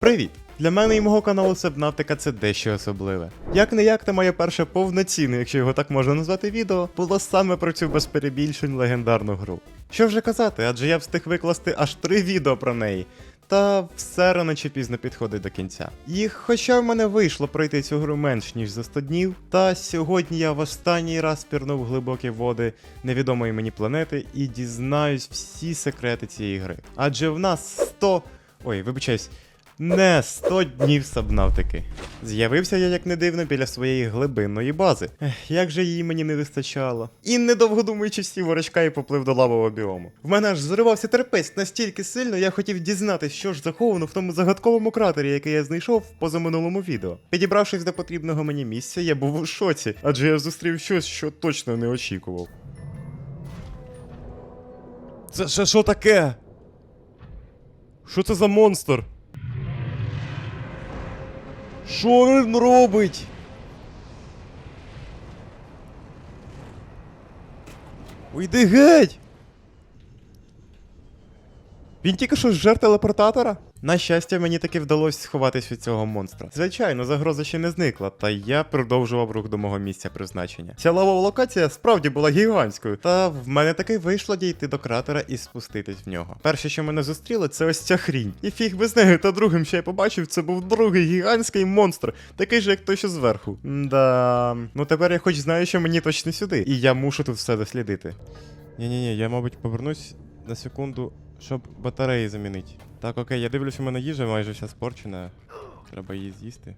Привіт! Для мене і мого каналу Сабнавтика це дещо особливе. Як не як, та моє перше повноцінне, якщо його так можна назвати, відео було саме про цю без перебільшень легендарну гру. Що вже казати, адже я встиг викласти аж три відео про неї. Та все рано чи пізно підходить до кінця. І хоча в мене вийшло пройти цю гру менш ніж за 100 днів, та сьогодні я в останній раз пірнув глибокі води невідомої мені планети і дізнаюсь всі секрети цієї гри. Адже в нас 100... Ой, вибачаюсь, не 100 днів сабнавтики. З'явився я, як не дивно, біля своєї глибинної бази. Ех, як же її мені не вистачало. І недовго думаючи, сів ворочка і поплив до лавового біому. В мене аж зривався терпець настільки сильно, я хотів дізнатися, що ж заховано в тому загадковому кратері, який я знайшов в позаминулому відео. Підібравшись до потрібного мені місця, я був у шоці, адже я зустрів щось, що точно не очікував. Це ще що таке? Що це за монстр? Що він робить? Уйди геть! Він тільки що зжер телепортатора? На щастя, мені таки вдалося сховатись від цього монстра. Звичайно, загроза ще не зникла, та я продовжував рух до мого місця призначення. Ця лавова локація справді була гігантською, та в мене таки вийшло дійти до кратера і спуститись в нього. Перше, що мене зустріло, це ось ця хрінь. І фіг би з нею, та другим, що я побачив, це був другий гігантський монстр, такий же, як той, що зверху. Да. Ну тепер я хоч знаю, що мені точно сюди, і я мушу тут все дослідити. Ні-ні-ні, я, мабуть, повернусь на секунду, щоб батареї замінити. Так, окей, я дивлюсь, у мене їжа майже вся спорчена. Треба її з'їсти.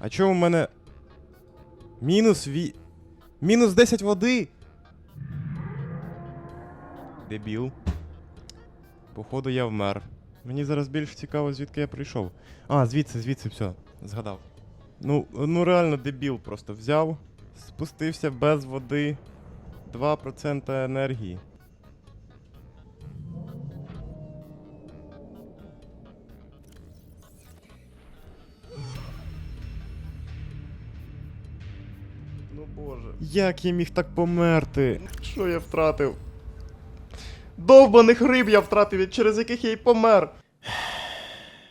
А чого у мене. Мінус ві. Мінус 10 води. Дебіл. Походу, я вмер. Мені зараз більш цікаво, звідки я прийшов. А, звідси, звідси, все, згадав. Ну, ну реально дебіл просто взяв, спустився без води. 2% енергії. Як я міг так померти? Що я втратив? Довбаних риб я втратив, через яких я й помер.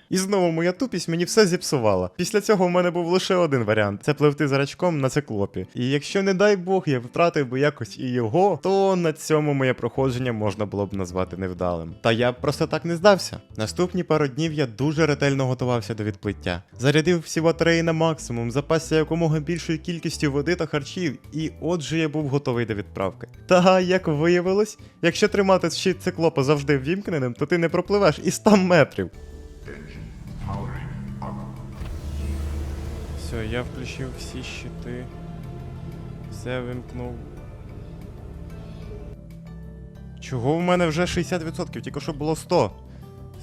І знову моя тупість мені все зіпсувала. Після цього в мене був лише один варіант це пливти за рачком на циклопі. І якщо, не дай Бог, я втратив би якось і його, то на цьому моє проходження можна було б назвати невдалим. Та я просто так не здався. Наступні пару днів я дуже ретельно готувався до відплиття. Зарядив всі батареї на максимум, запасся якомога більшою кількістю води та харчів, і отже я був готовий до відправки. Та як виявилось, якщо тримати щит циклопа завжди ввімкненим, то ти не пропливеш і 100 метрів. Все, я включив всі щити. Все вимкнув. Чого в мене вже 60%? Тільки що було 100.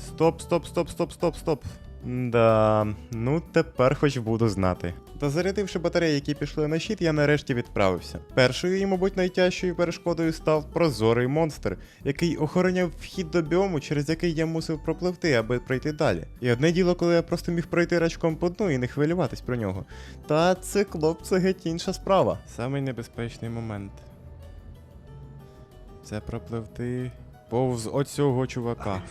Стоп, стоп, стоп, стоп, стоп, стоп. Да, ну тепер хоч буду знати. Та зарядивши батареї, які пішли на щит, я нарешті відправився. Першою і, мабуть, найтяжчою перешкодою став прозорий монстр, який охороняв вхід до біому, через який я мусив пропливти, аби пройти далі. І одне діло, коли я просто міг пройти рачком по дну і не хвилюватись про нього. Та циклоп це геть інша справа. Самий небезпечний момент. Це пропливти повз оцього чувака.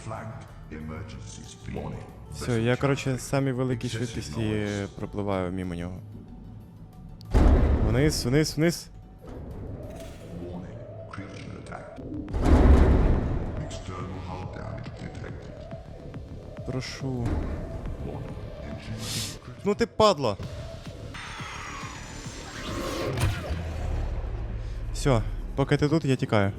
Все, я, коротше, самі великі швидкості пропливаю мимо нього. Вниз, вниз, вниз. Прошу. Ну ти падла. Все, поки ти тут, я тікаю.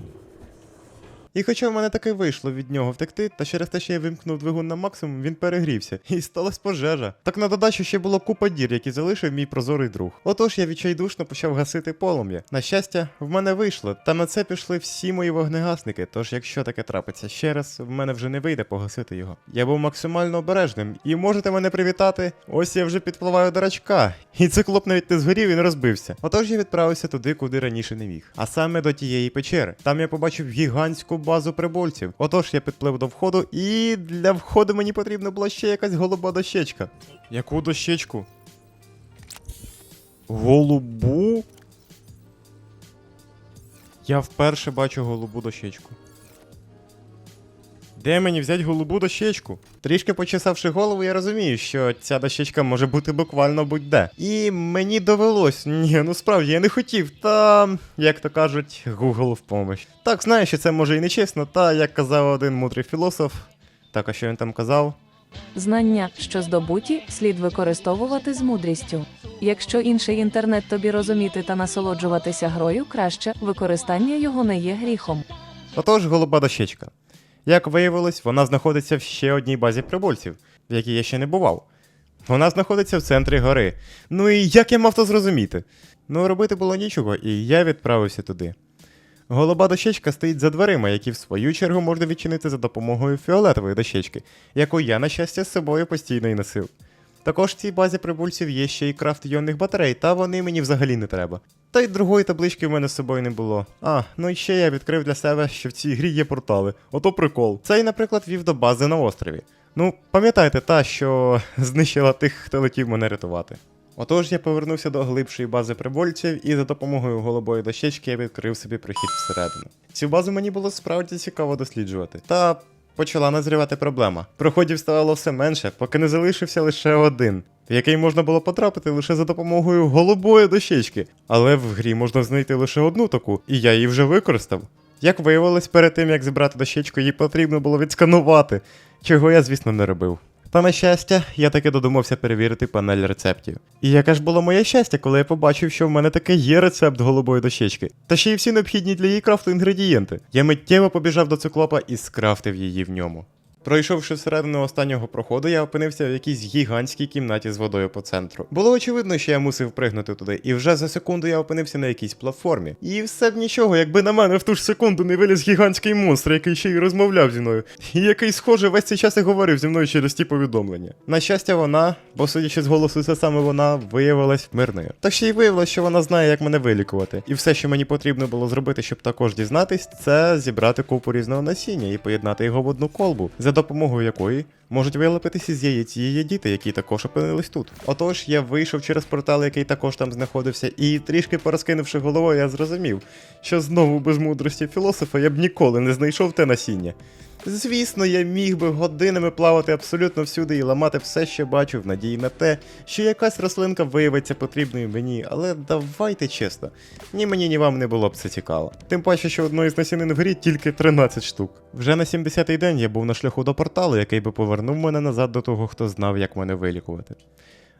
І хоча в мене таки вийшло від нього втекти, та через те, що я вимкнув двигун на максимум, він перегрівся, і сталася пожежа. Так на додачу ще було купа дір, які залишив мій прозорий друг. Отож я відчайдушно почав гасити полум'я. На щастя, в мене вийшло, та на це пішли всі мої вогнегасники. Тож, якщо таке трапиться ще раз, в мене вже не вийде погасити його. Я був максимально обережним, і можете мене привітати. Ось я вже підпливаю до рачка. І циклоп навіть не згорів не розбився. Отож я відправився туди, куди раніше не міг. А саме до тієї печери. Там я побачив гігантську базу прибульців. Отож я підплив до входу, і для входу мені потрібна була ще якась голуба дощечка. Яку дощечку? Голубу? Я вперше бачу голубу дощечку. Де мені взяти голубу дощечку? Трішки почесавши голову, я розумію, що ця дощечка може бути буквально будь-де. І мені довелось. Ні, ну справді я не хотів, та як то кажуть, Google в помощь. Так, знаю, що це може і нечесно, та як казав один мудрий філософ. Так, а що він там казав? Знання, що здобуті, слід використовувати з мудрістю. Якщо інший інтернет тобі розуміти та насолоджуватися грою, краще використання його не є гріхом. Отож, голуба дощечка. Як виявилось, вона знаходиться в ще одній базі прибульців, в якій я ще не бував. Вона знаходиться в центрі гори. Ну і як я мав то зрозуміти? Ну, робити було нічого, і я відправився туди. Голуба дощечка стоїть за дверима, які в свою чергу можна відчинити за допомогою фіолетової дощечки, яку я, на щастя, з собою постійно і носив. Також в цій базі прибульців є ще й крафт йонних батарей, та вони мені взагалі не треба. Та й другої таблички в мене з собою не було. А, ну і ще я відкрив для себе, що в цій грі є портали. Ото прикол. Цей, наприклад, вів до бази на острові. Ну, пам'ятаєте та, що знищила тих, хто летів мене рятувати. Отож я повернувся до глибшої бази прибульців і за допомогою голубої дощечки я відкрив собі прохід всередину. Цю базу мені було справді цікаво досліджувати. Та почала назрівати проблема. Проходів ставало все менше, поки не залишився лише один, в який можна було потрапити лише за допомогою голубої дощечки. Але в грі можна знайти лише одну таку, і я її вже використав. Як виявилось, перед тим як зібрати дощечку, її потрібно було відсканувати, чого я, звісно, не робив. Та на щастя, я таки додумався перевірити панель рецептів. І яке ж було моє щастя, коли я побачив, що в мене таки є рецепт голубої дощечки, та ще й всі необхідні для її крафту інгредієнти. Я миттєво побіжав до циклопа і скрафтив її в ньому. Пройшовши всередину останнього проходу, я опинився в якійсь гігантській кімнаті з водою по центру. Було очевидно, що я мусив пригнути туди, і вже за секунду я опинився на якійсь платформі. І все б нічого, якби на мене в ту ж секунду не виліз гігантський монстр, який ще й розмовляв зі мною, і який, схоже, весь цей час і говорив зі мною через ті повідомлення. На щастя, вона, бо судячи з голосу, це саме вона виявилась мирною. Та ще й виявилось, що вона знає, як мене вилікувати. І все, що мені потрібно було зробити, щоб також дізнатись, це зібрати купу різного насіння і поєднати його в одну колбу, за допомогою якої можуть вилепитися з яєць її діти, які також опинились тут. Отож, я вийшов через портал, який також там знаходився, і трішки порозкинувши головою, я зрозумів, що знову без мудрості філософа я б ніколи не знайшов те насіння. Звісно, я міг би годинами плавати абсолютно всюди і ламати все, що бачу, в надії на те, що якась рослинка виявиться потрібною мені, але давайте чесно, ні мені, ні вам не було б це цікаво. Тим паче, що одної з насінин в грі тільки 13 штук. Вже на 70-й день я був на шляху до порталу, який би повернув мене назад до того, хто знав, як мене вилікувати.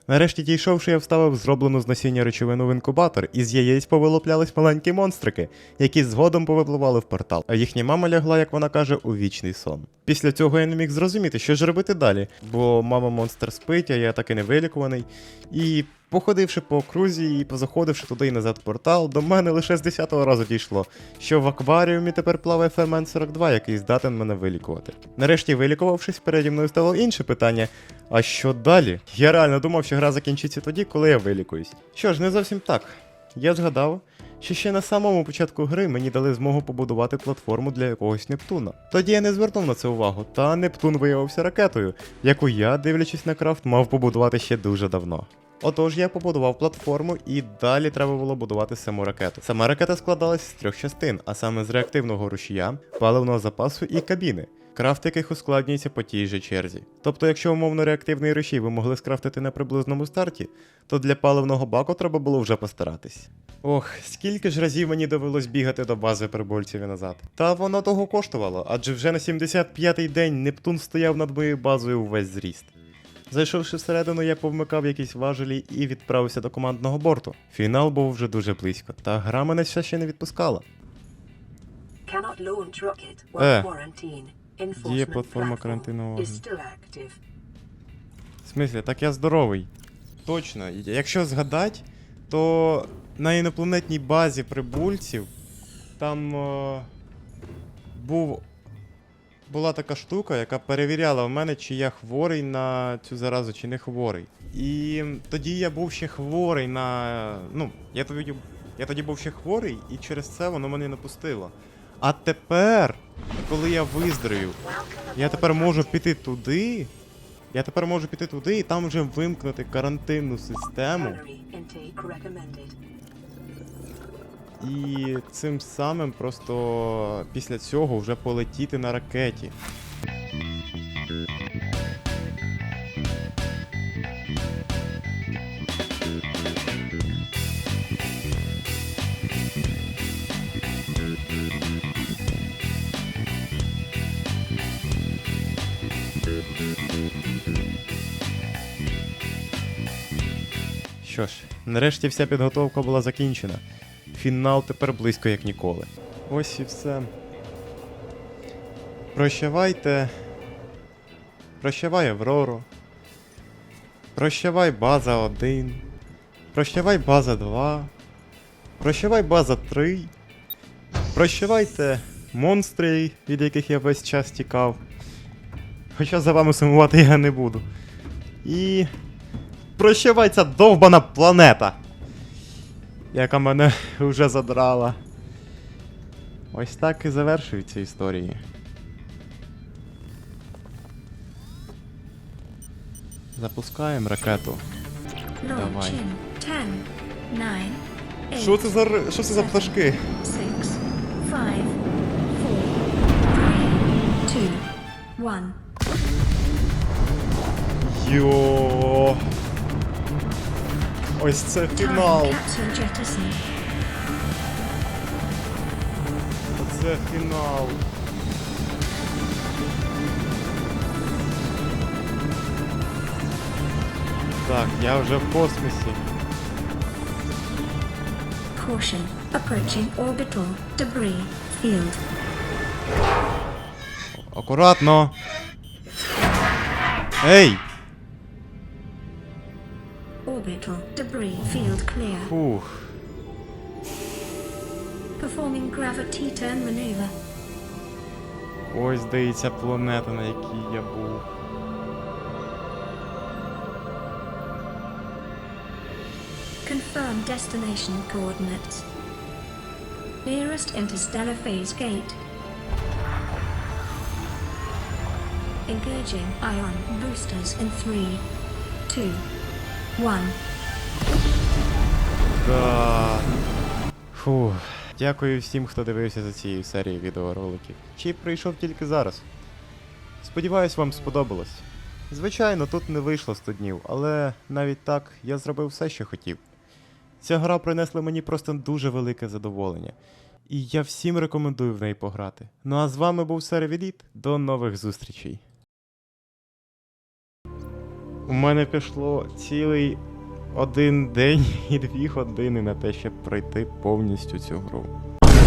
Нарешті дійшовши, я вставив зроблену з насіння речовину в інкубатор, і з яєць повилоплялись маленькі монстрики, які згодом повипливали в портал, а їхня мама лягла, як вона каже, у вічний сон. Після цього я не міг зрозуміти, що ж робити далі, бо мама монстр спить, а я таки не вилікуваний. І походивши по окрузі і позаходивши туди і назад портал, до мене лише з 10-го разу дійшло, що в акваріумі тепер плаває фермент 42, який здатен мене вилікувати. Нарешті вилікувавшись, переді мною стало інше питання. А що далі? Я реально думав, що гра закінчиться тоді, коли я вилікуюсь. Що ж, не зовсім так. Я згадав, що ще на самому початку гри мені дали змогу побудувати платформу для якогось Нептуна. Тоді я не звернув на це увагу, та Нептун виявився ракетою, яку я, дивлячись на крафт, мав побудувати ще дуже давно. Отож, я побудував платформу і далі треба було будувати саму ракету. Сама ракета складалась з трьох частин, а саме з реактивного рушія, паливного запасу і кабіни. Крафт яких ускладнюється по тій же черзі. Тобто, якщо умовно реактивний рушій ви могли скрафтити на приблизному старті, то для паливного баку треба було вже постаратись. Ох, скільки ж разів мені довелось бігати до бази прибульців і назад. Та воно того коштувало, адже вже на 75-й день Нептун стояв над моєю базою увесь зріст. Зайшовши всередину, я повмикав якісь важелі і відправився до командного борту. Фінал був вже дуже близько, та гра мене все ще не відпускала. Е. while quarantine. Є платформа active. В смислі, так я здоровий. Точно, якщо згадати, то на інопланетній базі прибульців там е, був, була така штука, яка перевіряла в мене, чи я хворий на цю заразу, чи не хворий. І тоді я був ще хворий на. Ну, я тоді, я тоді був ще хворий, і через це воно мене не пустило. А тепер, коли я виздоровів, я тепер можу піти туди. Я тепер можу піти туди і там вже вимкнути карантинну систему. І цим самим просто після цього вже полетіти на ракеті. Що ж, нарешті вся підготовка була закінчена. Фінал тепер близько як ніколи. Ось і все. Прощавайте. Прощавай, Авроро. Прощавай база 1. Прощавай база 2. Прощавай база 3. Прощавайте монстри, від яких я весь час тікав. Хоча за вами сумувати я не буду. І. Прощавай ця довбана планета, яка мене вже задрала. Ось так і завершуються історії. Запускаємо ракету. Давай. Що це за що це за пташки? Йо. Ось це фінал. Time capsule jettison. Оце фінал. Так, я вже в космосі. Caution. Approaching orbital debris field. Акуратно. Ей! Orbital debris field clear. Фух. Performing gravity turn maneuver. Ось здається планета, на якій я був. Confirm destination coordinates. Nearest interstellar phase gate. Engaging ion boosters in three, two, one. Да. Фух. Дякую всім, хто дивився за цією серією відеороликів. Чи прийшов тільки зараз. Сподіваюсь, вам сподобалось. Звичайно, тут не вийшло 100 днів, але навіть так я зробив все, що хотів. Ця гра принесла мені просто дуже велике задоволення. І я всім рекомендую в неї пограти. Ну а з вами був Сервіліт. До нових зустрічей. У мене пішло цілий один день і дві години на те, щоб пройти повністю цю гру.